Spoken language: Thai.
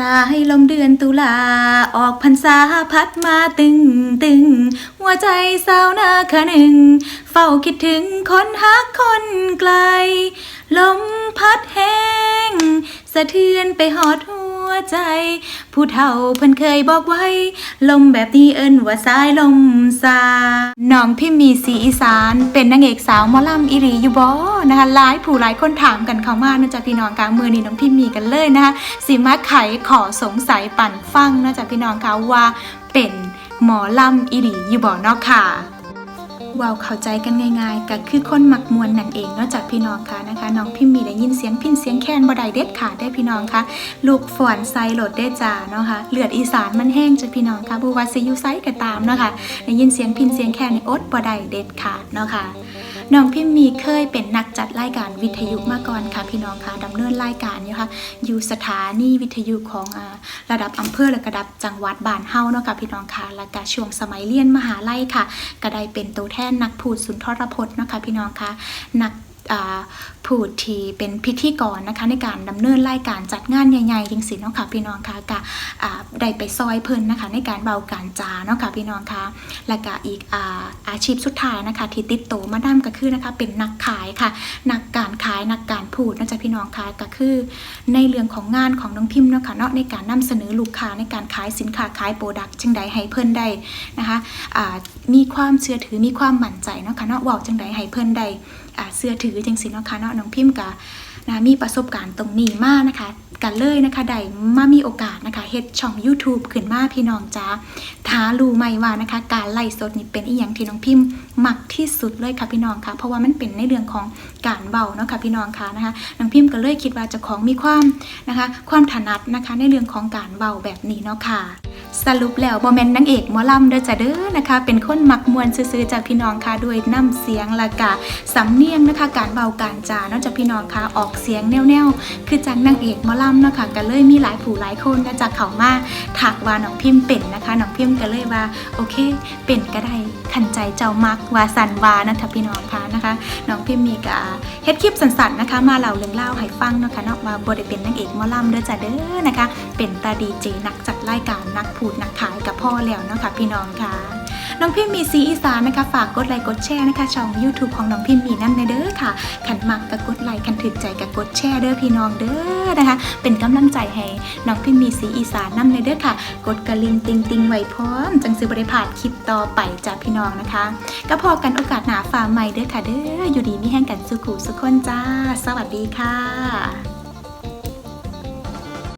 สายลมเดือนตุลา ออกพรรษาพัดมาตึงตึง หัวใจสาวนาคะหนึ่ง เฝ้าคิดถึงคนฮักคนไกล ลมพัดแห้ง สะเทือนไปหอดหัว ใจ ผู้เฒ่าเพิ่นเคยบอกไว้ ลมแบบนี้เอิ้นว่าสายลมซาน้องพิมมีสีอีสาน เป็นนางเอกสาวหมอลำอีหลีอยู่บ่นะคะหลายผู้หลายคนถามกันเข้ามานะจ๊ะพี่น้องกลางมือนี้น้องพิมมีกันเลยนะคะสิมาไขขอสงสัยปั่นฟังนะจ๊ะพี่น้องคะว่าเป็นหมอลำอีหลีอยู่บ่เนาะค่ะ เว้าเข้าใจกันง่ายๆก็คือคนมักมวนนั่นเองเนอกจากพี่น้องค่ะนะคะน้องพิมมีได้ยินเสียงพินเสียงแคนบ่ได้เด็ดขาดได้พี่น้องค่ะลูกฝอนไซโหลดได้จ่าเนาะค่ะเลือดอีสานมันแห้งจ้ะพี่น้องค่ะบูว่าซิอยูไซก็ตามเนาะค่ะได้ยินเสียงพินเสียงแคนนี่อดบ่ได้เด็ดขาดเนาะค่ะ น้องพิมมีเคยเป็นนักจัดรายการวิทยุมาก่อนค่ะ พี่น้องค่ะดำเนินรายการอยู่ค่ะอยู่สถานีวิทยุของอ่าระดับอำเภอและระดับจังหวัดบ้านเฮาเนาะค่ะพี่น้องค่ะและก็ช่วงสมัยเรียนมหาลัยค่ะ ก็ได้เป็นตัวแทนนักพูดสุนทรพจน์เนาะค่ะพี่น้องคะนัก อ่าพูดที่เป็นพิธีกรนะคะในการดำเนินรายการจัดงานใหญ่ๆจริงสิเนาะค่ะพี่น้องค่ะก็ได้ไปซอยเพิ่นนะคะในการเบาการจาเนาะค่ะพี่น้องค่ะและก็อีกอาอาชีพสุดท้ายนะคะที่ติดโตมาด้ามก็คือนะคะเป็นนักขายค่ะนักการขายนักการพูดนะจ๊ะพี่น้องค่ะก็คือ ในเรื่องของงานของน้องพิมพ์เนาะค่ะเนาะในการนำเสนอลูกค้าในการขายสินค้าขายโปรดักต์จังใดให้เพิ่นได้นะคะมีความเชื่อถือมีความมั่นใจเนาะค่ะเนาะว้าจังใดให้เพิ่นได้เชื่อถือจังซี่เนาะค่ะเนาะน้องพิมพ์ก็นะมีประสบการณ์ตรงนี้มากนะคะกันเลยนะคะได้มามีโอกาสนะคะเฮ็ดช่อง YouTube ขึ้นมาพี่น้องจ้าท้ารู้ไหมว่านะคะ การไล่สดนี่เป็นอีหยังที่น้องพิมพ์มักที่สุดเลยค่ะพี่น้องค่ะ เพราะว่ามันเป็นในเรื่องของการเบาเนาะค่ะพี่น้องค่ะนะคะน้องพิมพ์ก็เลยคิดว่าจะของมีความนะคะ ความถนัดนะคะในเรื่องของการเบาแบบนี้เนาะค่ะ สรุปแล้วบอแมนนางเอกหมอลำเด้อจ้ะเด้อนะคะ เป็นคนมักมวนซื่อจากพี่น้องค่ะด้วยน้ำเสียงละกะสำเนียงนะคะ การเบาการจานอกจากพี่น้องค่ะออกเสียงแนวๆคือจังนางเอกหมอลำเนาะค่ะก็เลยมีหลายผู้หลายคนนะจากเขามาถ ว่าน้องพิมพ์เป็นนะคะน้องพิมพ์ก็เลยว่าโอเค เป็นก็ได้ขันใจเจ้ามักว่าสันวานะทัพี่น้องค่ะนะคะน้องพิมพ์มีกาเฮ็ดคลิปสั้นๆนะคะ มาเล่าเรื่องเล่าให้ฟังนะคะเนาะว่าบ่ได้เป็นนางเอกมอลำเด้อจ้าเด้อนะคะ เป็นตาดีเจนักจัดรายการนักพูดนักขายกับพ่อแล้วเนาะค่ะพี่น้องค่ะ น้องพิมพ์มีซีอีสานนะคะ ฝากกดไลค์กดแชร์นะคะ ช่อง YouTube ของน้องพิมพ์มีนั่นในเด้อค่ะขันมักกับกดไลค์ขันถึกใจกับกดแชร์เด้อพี่น้องเด้อนะคะ เป็นกำลังใจให้น้องพิมพ์มีซีอีสานนั่นในเด้อค่ะ กดกระลิงติงติงไว้พร้อม จังซื้อบริพาดคลิปต่อไปจากพี่น้องนะคะก็พอกันโอกาสหนาฟ้าใหม่เด้อค่ะ เด้ออยู่ดีมีแห้งกันสุขุสุขคนจ้า สวัสดีค่ะ